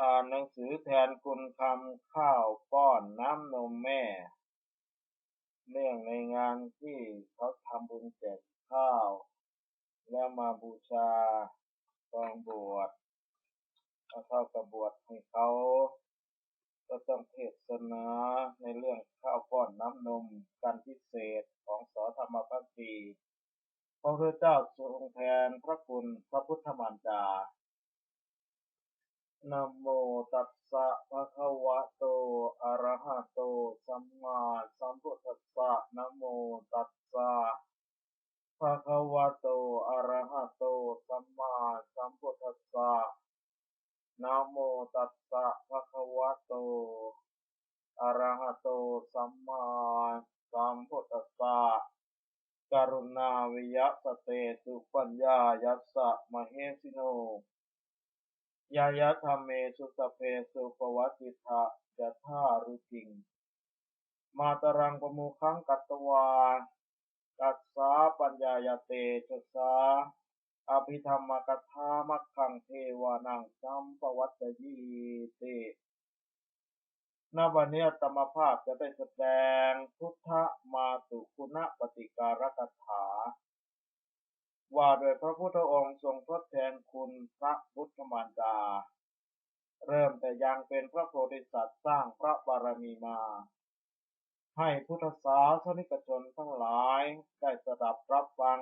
อ่านหนังสือแทนคุณคำ ข้าวป้อนน้ำนมแม่ เรื่องในงานที่เขาทำบุญแจกข้าว แล้วมาบูชากองบวชเอาเข้ากระบวชให้เขาก็ต้องเทศนาในเรื่องข้าวป้อนน้ำนมกันพิเศษของสอธรรมพักดีพระพุทธเจ้าทรงแทนพระคุณพระพุทธมารดา นะโมตัสสะภะคะวะโต อะระหะโต สัมมาสัมพุทธัสสะนะโมตัสสะภะคะวะโต อะระหะโต สัมมาสัมพุทธัสสะนะโมตัสสะภะคะวะโต อะระหะโต สัมมาสัมพุทธัสสะกรุณาวิยสเตสุปัญญายัสสะมะเฮสิโน ยายะธรรมเมสุสเพสุปวัติทะยะธารุจิง มาตรังปมุขังกัตตวา กัสสาปัญญายเตชะสาอภิธรรมกัทามัคขังเทวานังสัมปวัตตยีติณวันนี้ธรรมภาพจะได้แสดงพุทธมาตุคุณปฏิการกถา ว่าโดยพระพุทธองค์ทรงทดแทนคุณพระพุทธมารดา เริ่มแต่ยังเป็นพระโพธิสัตว์สร้างพระบารมีมา ให้พุทธศาสนิกชนทั้งหลายได้สดับรับฟัง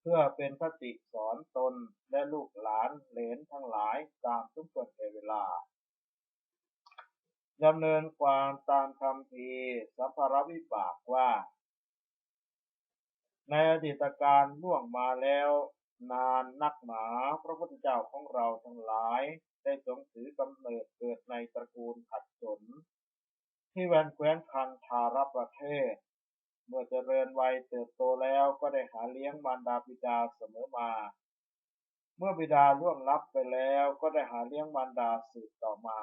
เพื่อเป็นคติสอนตนและลูกหลานเหลนทั้งหลายตามสมควรแก่เวลาดำเนินความตามคำพีสัมภารวิบากว่า ในอดีตการล่วงมาแล้วนานนักหนาพระพุทธเจ้าของเราทั้งหลายได้ทรงถือกำเนิดเกิดในตระกูลขัดสน ที่แวนแคว้นคันธารประเทศ เมื่อเจริญวัยเติบโตแล้วก็ได้หาเลี้ยงมารดาบิดาเสมอมา เมื่อบิดาล่วงลับไปแล้วก็ได้หาเลี้ยงมารดาสืบต่อมา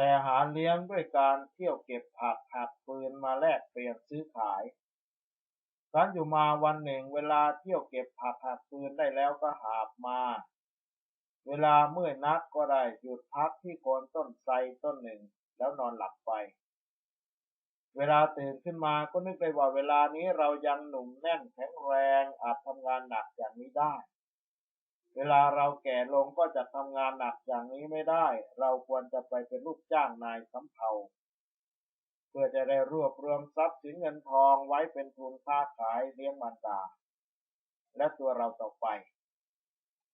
แต่หาเลี้ยงด้วยการเที่ยวเก็บผักหักปืนมาแลกเปลี่ยนซื้อขายครั้นอยู่มาวันหนึ่งเวลาเที่ยวเก็บผักหักปืนได้แล้วก็หาบมา เวลาเมื่อนักก็ได้หยุดพักที่โคนต้นไทรต้นหนึ่งแล้วนอนหลับไป เวลาตื่นขึ้นมาก็นึกไปว่าเวลานี้เรายังหนุ่มแน่นแข็งแรงอาจทำงานหนักอย่างนี้ได้ เวลาเราแก่ลงก็จะทำงานหนักอย่างนี้ไม่ได้ เราควรจะไปเป็นลูกจ้างนายสำเภาเพื่อจะได้รวบรวมทรัพย์สินเงินทองไว้เป็นทุนค้าขายเลี้ยงมารดา และตัวเราต่อไป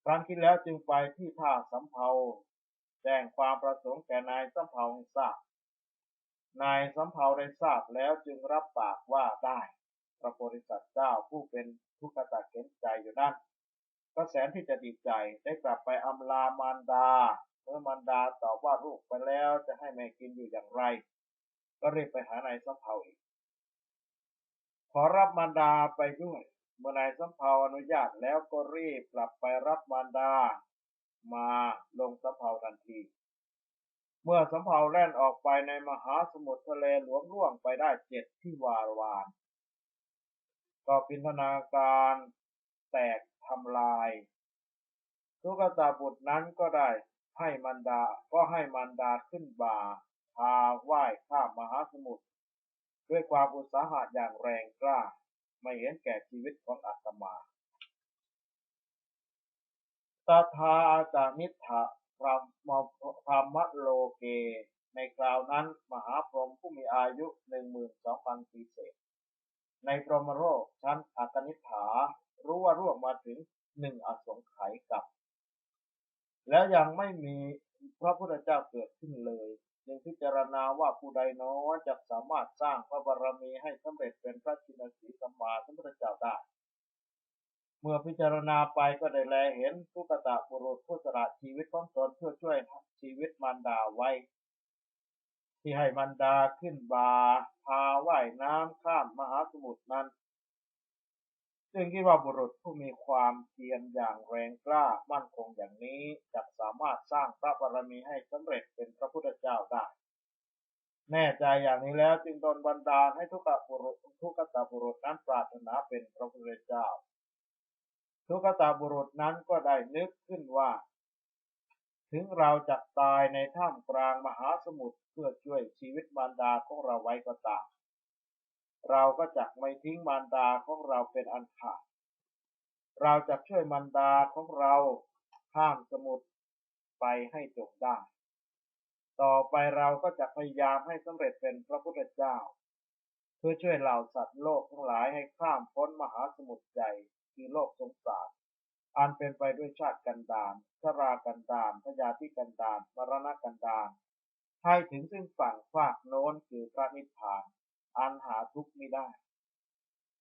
ครั้งที่แล้วจึงไปที่ท่าสำเภาแจ้งความประสงค์แก่นายสำเภาทราบนายสำเภาได้ทราบแล้วจึงรับปากว่าได้ พระโพธิสัตว์เจ้าผู้เป็นทุกขตาเข็นใจอยู่นั่น ก็แสนที่จะดีใจได้กลับไปอำลามารดา เมื่อมารดาตอบว่าลูกไปแล้วจะให้แม่กินอยู่อย่างไร ก็รีบไปหานายสัมภาอีก ขอรับมารดาไปด้วย เมื่อนายสัมภาอนุญาตแล้วก็รีบกลับไปรับมารดา มาลงสัมภาทันที เมื่อสัมภาแล่นออกไปในมหาสมุทรทะเลหลวงล่วงไปได้เจ็ดที่วารวานก็พินธนาการ แตกทำลาย ทุกตาบุตรนั้นก็ได้ให้มันดา ก็ให้มันดาขึ้นบ่าพาว่ายข้ามมหาสมุทรด้วยความอุตสาหะอย่างแรงกล้า ไม่เห็นแก่ชีวิตของอาตมาตาทาอาจามิถะพรมพรมโลเก ในคราวนั้นมหาพรหมผู้มีอายุหนึ่งหมื่นสองพันปีเศษ ในพรหมโลกชั้นอากนิฐา รู้ว่าร่วงมาถึงหนึ่งอสงไขยกับ แล้วยังไม่มีพระพุทธเจ้าเกิดขึ้นเลยยังพิจารณาว่าผู้ใดน้อจะสามารถสร้างพระบารมีให้สำเร็จเป็นพระชินสีสัมมาสัมพุทธเจ้าได้ เมื่อพิจารณาไปก็ได้แลเห็นทุกตะบุรุษผู้สละชีวิตของตนเพื่อช่วยชีวิตมารดาไว้ ที่ให้มารดาขึ้นบาพาว่ายน้ำข้ามมหาสมุทรนั้น ซึ่งคิดว่าบุรุษผู้มีความเพียรอย่างแรงกล้ามั่นคงอย่างนี้จะสามารถสร้างพระบารมีให้สำเร็จเป็นพระพุทธเจ้าได้ แน่ใจอย่างนี้แล้วจึงโดนบันดาลให้ทุกขบุรุษทุกขตบุรุษนั้นปรารถนาเป็นพระพุทธเจ้า ทุกขตาบุรุษนั้นก็ได้นึกขึ้นว่า ถึงเราจะตายในท่ามกลางมหาสมุทรเพื่อช่วยชีวิตมารดาของเราไว้ก็ตาม เราก็จะไม่ทิ้งมารดาของเราเป็นอันขาด เราจะช่วยมารดาของเราข้ามสมุทรไปให้จบได้ ต่อไปเราก็จะพยายามให้สำเร็จเป็นพระพุทธเจ้า เพื่อช่วยเหล่าสัตว์โลกทั้งหลายให้ข้ามพ้นมหาสมุทรใหญ่คือโลกสงสารอันเป็นไปด้วยชาติกันดารชรากันดารพยาธิกันดารมรณะกันดารให้ถึงซึ่งฝั่งฝากโน้นคือพระนิพพาน อันหาทุกข์ไม่ได้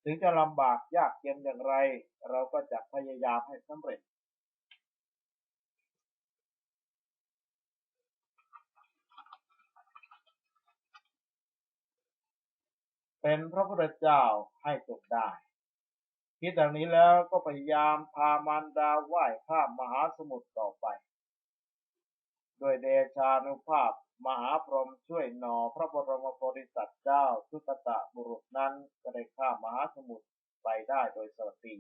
ถึงจะลำบากยากเย็นอย่างไร เราก็จะพยายามให้สำเร็จ เป็นพระพุทธเจ้าให้จบได้คิดดังนี้แล้วก็พยายามพามารดาไหว้ข้ามมหาสมุทรต่อไป โดยเดชานุภาพ มหาพรหมช่วยหนอพระบรมโพธิสัตว์เจ้าสุตตะบุรุษนั้นก็ได้ข้ามมหาสมุทรไปได้โดยสวัสดี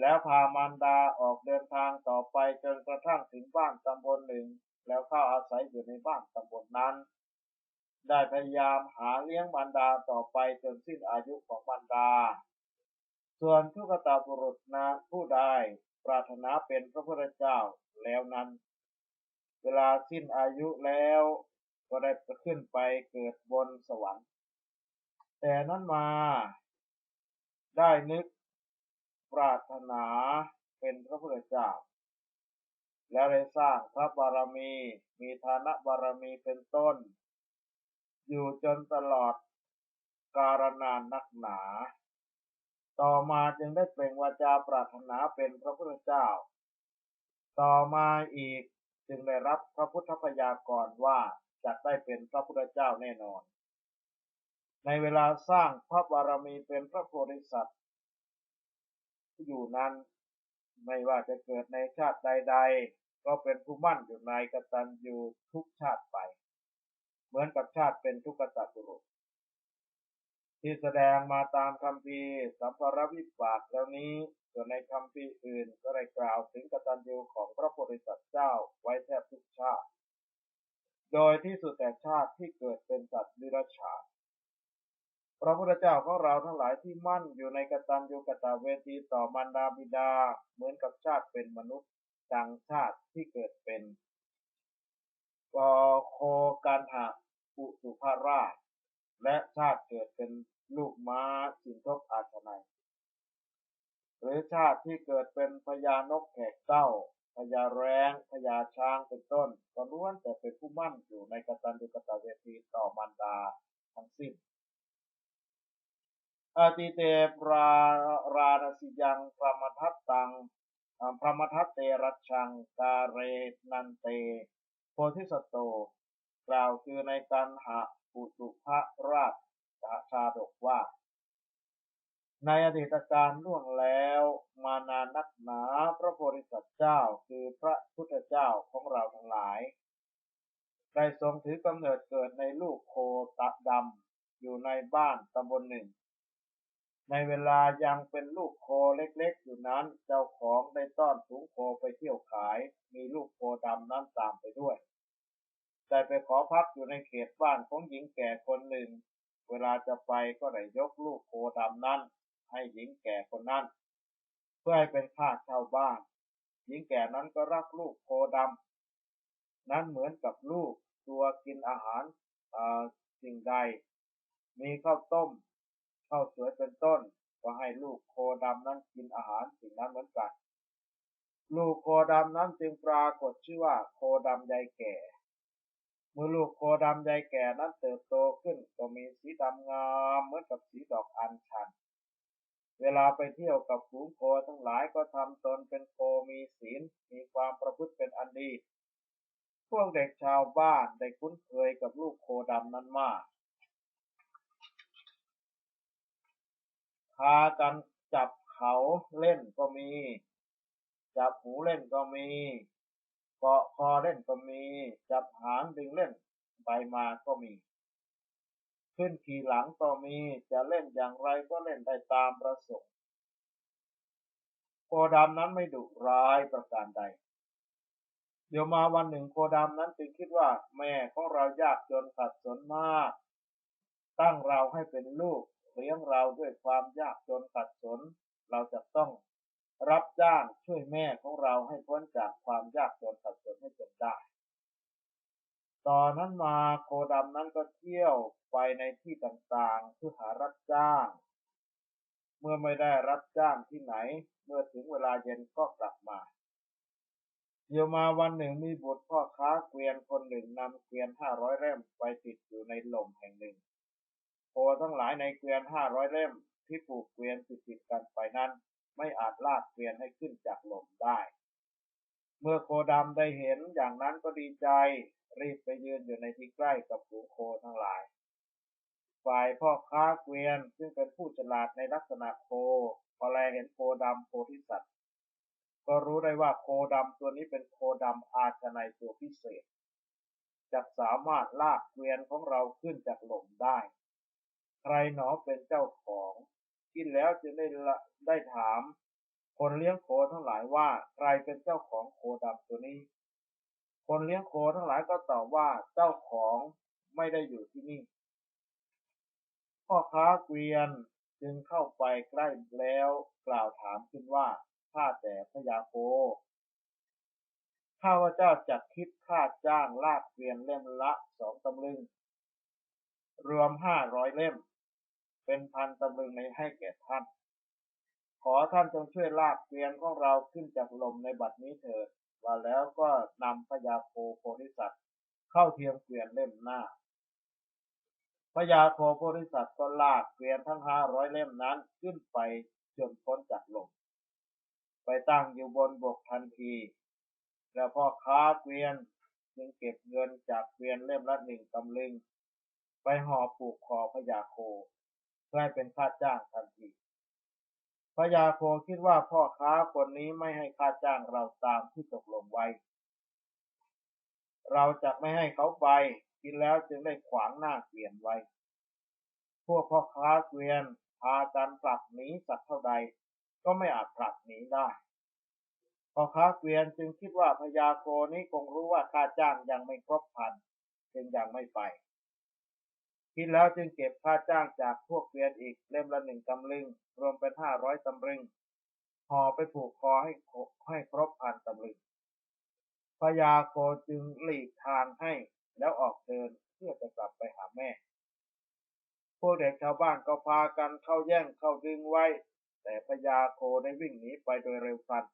แล้วพามารดาออกเดินทางต่อไปจนกระทั่งถึงบ้านตำบลหนึ่ง แล้วเข้าอาศัยอยู่ในบ้านตำบลนนั้น ได้พยายามหาเลี้ยงมารดาต่อไปจนสิ้นอายุของมารดา ส่วนทุกตาบุรุษนะผู้ใดปรารถนาเป็นพระพุทธเจ้าแล้วนั้น เวลาสิ้นอายุแล้วก็ได้ขึ้นไปเกิดบนสวรรค์ แต่นั้นมาได้นึกปรารถนาเป็นพระพุทธเจ้า แล้วได้สร้างพระบารมี มีฐานะบารมีเป็นต้น อยู่จนตลอดการนานนักหนา ต่อมาจึงได้เปล่งวาจาปรารถนาเป็นพระพุทธเจ้า ต่อมาอีก จึงได้รับพระพุทธพยากรว่าจะได้เป็นพระพุทธเจ้าแน่นอน ในเวลาสร้างพระบารมีเป็นพระโพธิสัตว์อยู่นั้นไม่ว่าจะเกิดในชาติใด ๆ ก็เป็นผู้มั่นอยู่ในกตัญญูทุกชาติไป เหมือนกับชาติเป็นทุกขสัตบุรุษที่แสดงมาตามคำพีสัมภารวิปากแล้วนี้ ส่วนในคำพีอื่นก็ได้กล่าวถึงกตัญญูของพระโพธิสัตว์เจ้าไว้แทบทุกชาติ โดยที่สุดแต่ชาติที่เกิดเป็นสัตว์ดิรัจฉานพระพุทธเจ้าของเราทั้งหลายที่มั่นอยู่ในกตัญญูกตเวทีต่อมารดาบิดา เหมือนกับชาติเป็นมนุษย์ดังชาติที่เกิดเป็นกโคกันหะอุสุภาราช และชาติเกิดเป็นลูกม้าสินทบอาชนัย รือชาติที่เกิดเป็นพญานกแขกเต้าพญาแรงพญาช้างเป็นต้นก็ล้วนแต่เป็นผู้มั่นอยู่ในกตัญญูกตเวทีต่อมารดาทั้งสิ้นอติเตปราราณสิยังพระมทัตตังพระมทัตเตรัชัง กาเรนันเต โพธิสตโต กล่าวคือในการหาปุตุพระราชชาดกว่า ในอดีตการล่วงแล้วมานานนักหนาพระโพธิสัตว์เจ้าคือพระพุทธเจ้าของเราทั้งหลาย ได้ทรงถือกำเนิดเกิดในลูกโคตะดำอยู่ในบ้านตำบลหนึ่ง ในเวลายังเป็นลูกโคเล็กๆ อยู่นั้นเจ้าของได้ต้อนถุงโคไปเที่ยวขาย มีลูกโคดำนั้นตามไปด้วยได้ไปขอพักอยู่ในเขตบ้านของหญิงแก่คนหนึ่ง เวลาจะไปก็ได้ยกลูกโคดำนั้น ให้หญิงแก่คนนั้น เพื่อให้เป็นค่าช่าบ้าน หญิงแก่นั้นก็รักลูกโคดำนั้นเหมือนกับลูกตัวกินอาหารสิ่งใด มีข้าวต้มข้าวสวยเป็นต้น ก็ให้ลูกโคดำนั้นกินอาหารสิ่งนั้นเหมือนกัน ลูกโคดำนั้นจึงปรากฏชื่อว่าโคดำใหญ่แก่เมื่อลูกโคดำใหญ่แก่นั้นเติบโตขึ้นก็มีสีดำงามเหมือนกับสีดอกอัญชัน เวลาไปเที่ยวกับฝูงโคทั้งหลายก็ทำตนเป็นโคมีศีล มีความประพฤติเป็นอันดี พวกเด็กชาวบ้านได้คุ้นเคยกับลูกโคดำนั้นมากพากันจับเขาเล่นก็มี จับหูเล่นก็มี เกาะคอเล่นก็มี จับหางดึงเล่นไปมาก็มี ขึ้นขี่หลังก็มี จะเล่นอย่างไรก็เล่นได้ตามประสงค์โคดำนั้นไม่ดุร้ายประการใด เดี๋ยวมาวันหนึ่งโคดำนั้นจึงคิดว่า แม่ของเรายากจนขัดสนมาก ตั้งเราให้เป็นลูกเลี้ยงเราด้วยความยากจนขัดสน เราจะต้องรับจ้างช่วยแม่ของเราให้พ้นจากความยากจนขัดสนให้จนได้ ตอนนั้นมาโคดำนั้นก็เที่ยวไปในที่ต่างๆเพื่อหารับจ้าง เมื่อไม่ได้รับจ้างที่ไหน เมื่อถึงเวลาเย็นก็กลับมาเดี๋ยวมาวันหนึ่งมีบุตรพ่อค้าเกวียนคนหนึ่งนำเกวียนห้าร้อยเล่มไปติดอยู่ในหล่มแห่งหนึ่งโคทั้งหลายในเกวียนห้าร้อยเล่มที่ปลูกเกวียนติดติดกันไปนั้น ไม่อาจลากเกวียนให้ขึ้นจากหล่มได้ เมื่อโคดำได้เห็นอย่างนั้นก็ดีใจ รีบไปยืนอยู่ในที่ใกล้กับฝูงโคทั้งหลาย ฝ่ายพ่อค้าเกวียนซึ่งเป็นผู้ฉลาดในลักษณะโคพอแลเห็นโคดำโพธิสัตว์ ก็รู้ได้ว่าโคดำตัวนี้เป็นโคดำอาชนัยตัวพิเศษจะสามารถลากเกวียนของเราขึ้นจากหล่มได้ ใครหนอเป็นเจ้าของกินแล้วจึงได้ได้ถาม คนเลี้ยงโคทั้งหลายว่าใครเป็นเจ้าของโคดำตัวนี้ คนเลี้ยงโคทั้งหลายก็ตอบว่าเจ้าของไม่ได้อยู่ที่นี่ พ่อค้าเกวียนจึงเข้าไปใกล้แล้วกล่าวถามขึ้นว่าข้าแต่พยาโคข้าพเจ้าจัดคิดค่าจ้างลากเกวียนเล่มละสองตำลึง รวมห้าร้อยเล่ม เป็นพันตำลึงในให้แก่ท่าน ขอท่านจงช่วยลากเกวียนของเราขึ้นจากลมในบัดนี้เถิด ว่าแล้วก็นำพยาโคโพธิสัตว์เข้าเทียมเกวียนเล่มหน้าพยาโคโพธิสัตว์ก็ลากเกวียนทั้งห้าร้อยเล่มนั้นขึ้นไปจนพ้นจากลมไปตั้งอยู่บนบกทันที แล้วพ่อค้าเกวียนจึงเก็บเงินจากเกวียนเล่มละหนึ่งตำลึง ไปห่อผูกคอพญาโคเพื่อเป็นค่าจ้างทันที พญาโคคิดว่าพ่อค้าคนนี้ไม่ให้ค่าจ้างเราตามที่ตกลงไว้ เราจะไม่ให้เขาไป กินแล้วจึงได้ขวางหน้าเกวียนไว้ พวกพ่อค้าเกวียนพากันปรับหนีสักเท่าใด ก็ไม่อาจผลักหนีได้พ่อค้าเกวียนจึงคิดว่าพญาโคนี้คงรู้ว่าค่าจ้างยังไม่ครบพันจึงยังไม่ไป คิดแล้วจึงเก็บค่าจ้างจากพวกเกวียนอีกเล่มละหนึ่งตำลึง รวมเป็นห้าร้อยตำลึงห่อไปผูกคอให้ให้ครบพันตำลึงพญาโคจึงหลีกทางให้แล้วออกเดินเพื่อจะกลับไปหาแม่ พวกเด็กชาวบ้านก็พากันเข้าแย่งเข้าดึงไว้ แต่พญาโคได้วิ่งหนีไปโดยเร็วพัน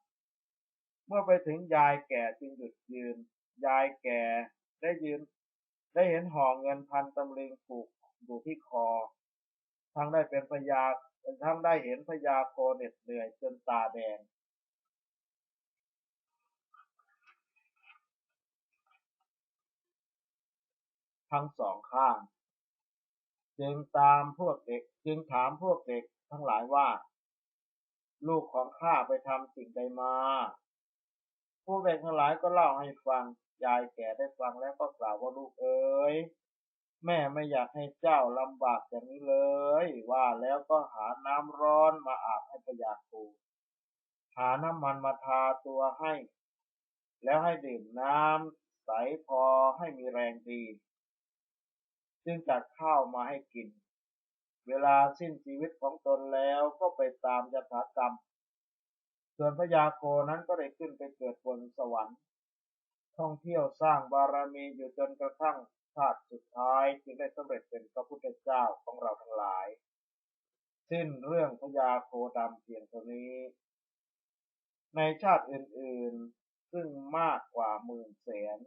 เมื่อไปถึงยายแก่จึงหยุดยืน ยายแก่ได้ยืน ได้เห็นห่อเงินพันตำลึงผูกอยู่ที่คอ ทั้งได้เป็นพญาทั้งได้เห็นพญาโคเหน็ดเหนื่อยจนตาแดงทั้งสองข้าง จึงตามพวกเด็ก จึงถามพวกเด็กทั้งหลายว่า ลูกของข้าไปทำสิ่งใดมา ผู้เด็กทั้งหลายก็เล่าให้ฟัง ยายแก่ได้ฟังแล้วก็กล่าวว่าลูกเอ๋ย แม่ไม่อยากให้เจ้าลำบากอย่างนี้เลย ว่าแล้วก็หาน้ำร้อนมาอาบให้พยาคูหาน้ำมันมาทาตัวให้ แล้วให้ดื่มน้ำใสพอให้มีแรงดีจึงจัดข้าวมาให้กิน เวลาสิ้นชีวิตของตนแล้วก็ไปตามยถากรรม ส่วนพญาโคนั้นก็ได้ขึ้นไปเกิดบนสวรรค์ ท่องเที่ยวสร้างบารมีอยู่จนกระทั่งชาติสุดท้ายจึงได้สำเร็จเป็นพระพุทธเจ้าของเราทั้งหลาย สิ้นเรื่องพญาโคดำเพียงเท่านี้ ในชาติอื่นๆซึ่งมากกว่าหมื่นแสน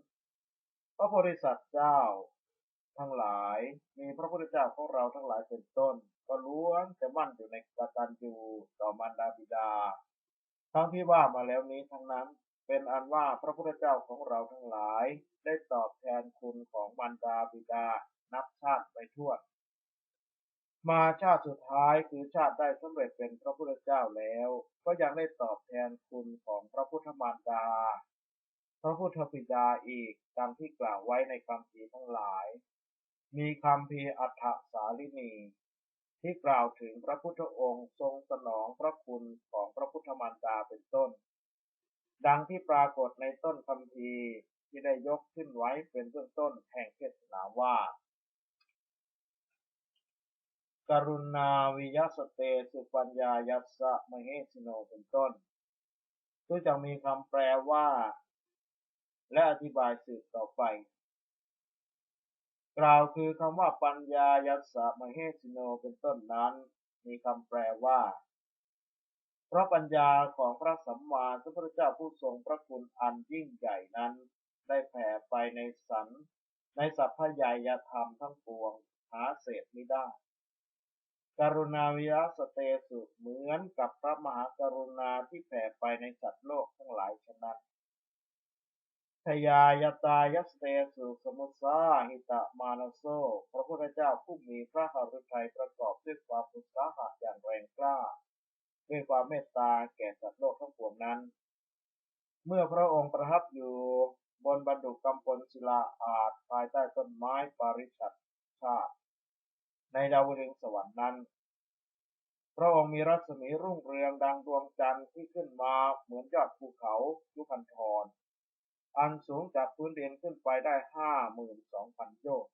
พระโพธิสัตว์เจ้าทั้งหลายมีพระพุทธเจ้าของเราทั้งหลายเป็นต้น ก็ล้วนจะมั่นอยู่ในกตัญญูต่อมารดาบิดา ทั้งที่ว่ามาแล้วนี้ทั้งนั้น เป็นอันว่าพระพุทธเจ้าของเราทั้งหลาย ได้ตอบแทนคุณของมารดาบิดา นับชาติไปทั่วมาชาติสุดท้ายคือชาติได้สำเร็จเป็นพระพุทธเจ้าแล้ว ก็ยังได้ตอบแทนคุณของพระพุทธมารดา พระพุทธบิดาอีกตามที่กล่าวไว้ในคำพีทั้งหลาย มีคำพีอัฏฐสาลินี ที่กล่าวถึงพระพุทธองค์ทรงสนองพระคุณของพระพุทธมารดาเป็นต้น ดังที่ปรากฏในต้นคำพีที่ได้ยกขึ้นไว้เป็นเบื้องต้นแห่งเทศนาว่า กรุณาวิยสเตสุปัญญายัสสะมเหสิโนเป็นต้นซึ่งจะมีคำแปลว่า และอธิบายสืบต่อไป กล่าวคือคำว่าปัญญายัสสะมเหสิโนเป็นต้นนั้น มีคำแปลว่า เพราะปัญญาของพระสัมมาสัมพุทธเจ้าผู้ทรงพระคุณอันยิ่งใหญ่นั้น ได้แผ่ไปในสัน ในสัพพยายธรรมทั้งปวง หาเศษไม่ได้ กรุณาวิรัสเตสุเหมือนกับพระมหากรุณาที่แผ่ไปในสัตว์โลกทั้งหลายฉะนั้น ทยายตายัสเตสุสมุสาหิตามานโซ พระพุทธเจ้าผู้มีพระหฤทัยประกอบด้วยความอุตสาหะอย่างแรงกล้า ด้วยความเมตตาแก่สัตว์โลกทั้งปวงนั้น เมื่อพระองค์ประทับอยู่บนบรรดุกำพลศิลาอาจภายใต้ต้นไม้ปาริชัดชาติ ในดาวดึงสวรรค์นั้น พระองค์มีรัศมีรุ่งเรืองดังดวงจันทร์ที่ขึ้นมาเหมือนยอดภูเขายุคันธร อันสูงจากพื้นดินขึ้นไปได้ห้าหมื่นสองพันโยชน์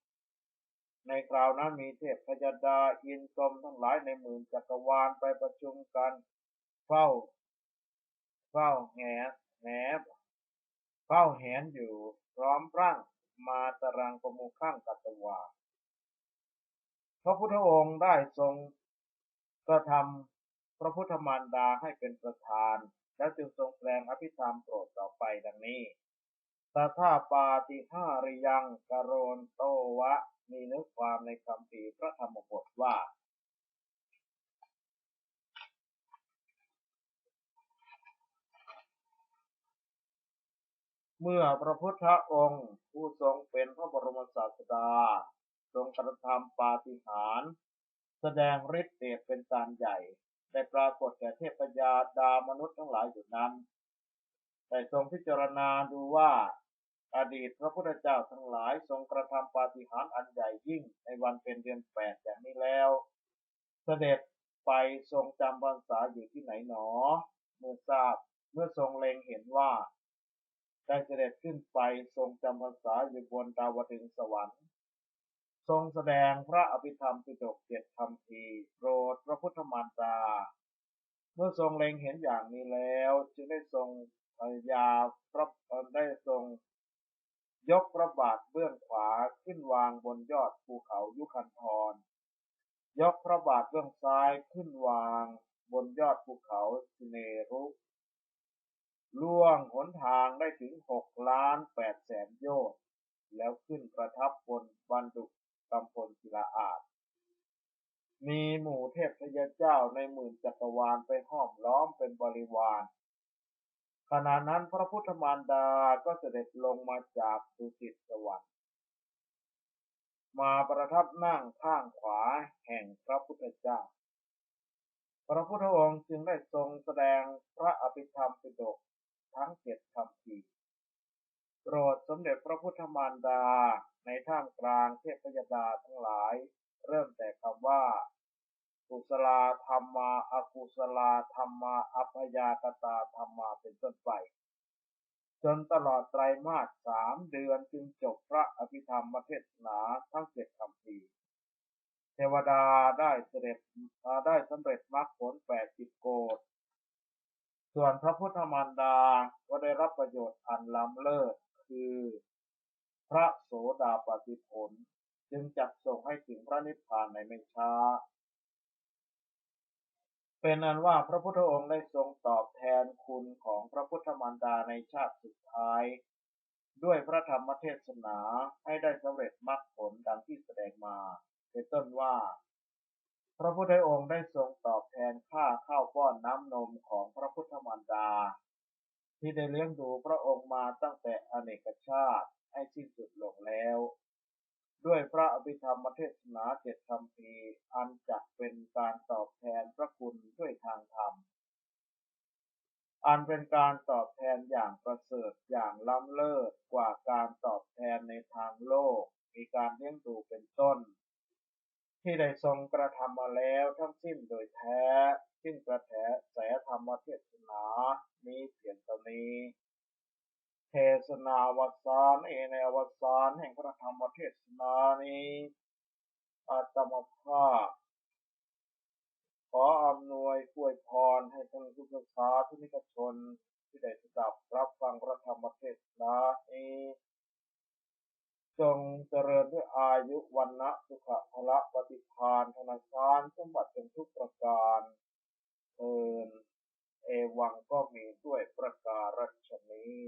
ในคราวนั้นมีเทพพยดาอินทรมทั้งหลายในหมื่นจักรวาลไปประชุมกัน เฝ้า เฝ้าแหแหเฝ้าแหนอยู่พร้อมร่างมาตรังประมุข้างกัตวา พระพุทธองค์ได้ทรงกระทำพระพุทธมารดาให้เป็นประธาน และจึงทรงแสดงอภิธรรมโปรดต่อไปดังนี้ ตถาปาติหาริยังกโรนโตวะ มีเนื้อความในคำปีพระธรรมบทว่า เมื่อพระพุทธองค์ผู้ทรงเป็นพระบรมศาสดา ทรงกระทำปาฏิหาริย์แสดงฤทธิ์เดชเป็นการใหญ่ได้ปรากฏแก่เทพยาดามนุษย์ทั้งหลายอยู่นั้นได้ทรงพิจารณาดูว่า อดีตพระพุทธเจ้าทั้งหลายทรงกระทำปาฏิหาริย์อันใหญ่ยิ่งในวันเป็นเดือนแปดอย่างนี้แล้วเสด็จไปทรงจำพรรษาอยู่ที่ไหนหนอ เมื่อทราบเมื่อทรงเล็งเห็นว่าได้เสด็จขึ้นไปทรงจำพรรษาอยู่บนดาวดึงสวรรค์ ทรงแสดงพระอภิธรรมปิฎกเจ็ดคำพีโปรดพระพุทธมารดา เมื่อทรงเล็งเห็นอย่างนี้แล้ว จึงได้ทรงพยาพระได้ทรง ยกพระบาทเบื้องขวาขึ้นวางบนยอดภูเขายุคันธรยกพระบาทเบื้องซ้ายขึ้นวางบนยอดภูเขาสิเนรุล่วงหนทางได้ถึงหกล้านแปดแสนโยชน์แล้วขึ้นประทับบนบรรดุกำพลศิลาอาจมีหมู่เทพพยเจ้าในหมื่นจักรวาลไปห้อมล้อมเป็นบริวาร ขณะนั้นพระพุทธมารดาก็เสด็จลงมาจากสุสิตสวรรค์มาประทับนั่งข้างขวาแห่งพระพุทธเจ้า พระพุทธองค์จึงได้ทรงแสดงพระอภิธรรมปิฎกทั้งเจ็ดคำพีโปรดสมเด็จพระพุทธมารดาในท่ามกลางเทพยดาทั้งหลาย เริ่มแต่คำว่า ศลธรรมาอากุศลาธรรมาอัพยากตาธรรมาเป็นต้นไป จนตลอดไตรมาสสามเดือนจึงจบพระอภิธรรมเทศนาทั้งเจ็ดคำพีเทวดาได้เสด็จได้สำเร็จมรรคผลแปดสิบโกดส่วนพระพุทธมารดาก็ได้รับประโยชน์อันล้ำเลิศคือ พระโสดาปฏิผล จึงจักส่งให้ถึงพระนิพพานในไม่ช้า เป็นอันว่าพระพุทธองค์ได้ทรงตอบแทนคุณของพระพุทธมารดาในชาติสุดท้าย ด้วยพระธรรมเทศนาให้ได้สำเร็จมรรคผลดังที่แสดงมา เป็นต้นว่า พระพุทธองค์ได้ทรงตอบแทนค่าข้าวป้อนน้ำนมของพระพุทธมารดา ที่ได้เลี้ยงดูพระองค์มาตั้งแต่อเนกชาติให้สิ้นสุดลงแล้ว ด้วยพระอภิธรรมเทศนาเจ็ดคำพีอันจักเป็นการตอบแทนพระคุณด้วยทางธรรม อันเป็นการตอบแทนอย่างประเสริฐอย่างล้ำเลิศกว่าการตอบแทนในทางโลก มีการเลี้ยงดูเป็นต้น ที่ได้ทรงกระทำมาแล้วทั้งสิ้นโดยแท้สิ้นกระแสแสธรรมเทศนานี้เพียงเท่านี้ เทศนาวสานเอในอวสานแห่งพระธรรมเทศนานี้อาตมาภาพขออำนวยอวยพรให้ท่านผู้ศึกษาทุนิกชนที่ได้สดับรับฟังพระธรรมเทศนานี้จงเจริญด้วยอายุวันนะสุขภละปฏิภาณธนาคารสมบัติเป็นทุกประการเอินเอวังก็มีด้วยประการฉนี้